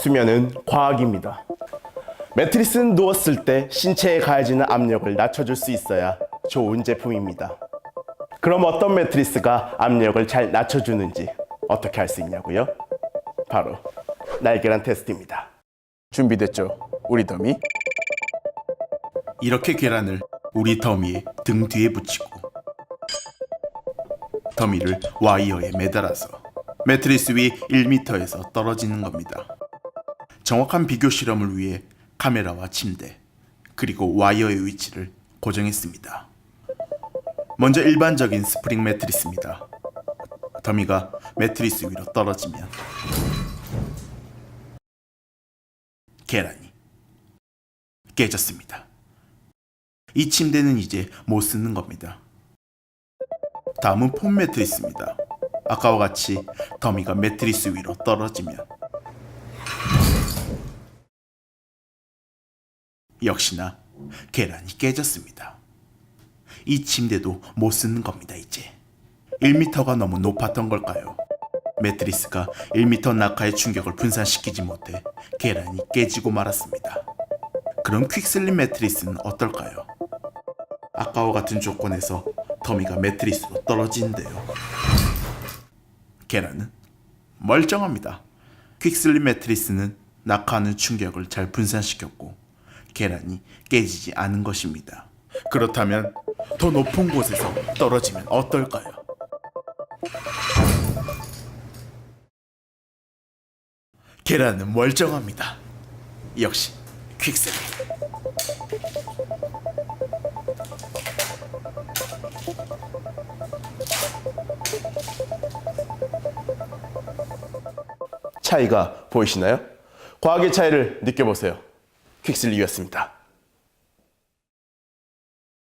수면은 과학입니다. 매트리스는 누웠을 때 신체에 가해지는 압력을 낮춰줄 수 있어야 좋은 제품입니다. 그럼 어떤 매트리스가 압력을 잘 낮춰주는지 어떻게 할수 있냐고요? 바로 날계란 테스트입니다. 준비됐죠? 우리 더미? 이렇게 계란을 우리 더미의 등 뒤에 붙이고 더미를 와이어에 매달아서 매트리스 위 1m에서 떨어지는 겁니다. 정확한 비교 실험을 위해 카메라와 침대 그리고 와이어의 위치를 고정했습니다. 먼저 일반적인 스프링 매트리스입니다. 더미가 매트리스 위로 떨어지면 계란이 깨졌습니다. 이 침대는 이제 못 쓰는 겁니다. 다음은 폼 매트리스입니다. 아까와 같이 더미가 매트리스 위로 떨어지면 역시나 계란이 깨졌습니다. 이 침대도 못 쓰는 겁니다, 이제. 1m가 너무 높았던 걸까요? 매트리스가 1m 낙하의 충격을 분산시키지 못해 계란이 깨지고 말았습니다. 그럼 퀵슬립 매트리스는 어떨까요? 아까와 같은 조건에서 더미가 매트리스로 떨어지는데요. 계란은 멀쩡합니다. 퀵슬립 매트리스는 낙하하는 충격을 잘 분산시켰고 계란이 깨지지 않은 것입니다. 그렇다면 더 높은 곳에서 떨어지면 어떨까요? 계란은 멀쩡합니다. 역시 퀵슬립. 차이가 보이시나요? 과학의 차이를 느껴보세요. 퀵슬리였습니다.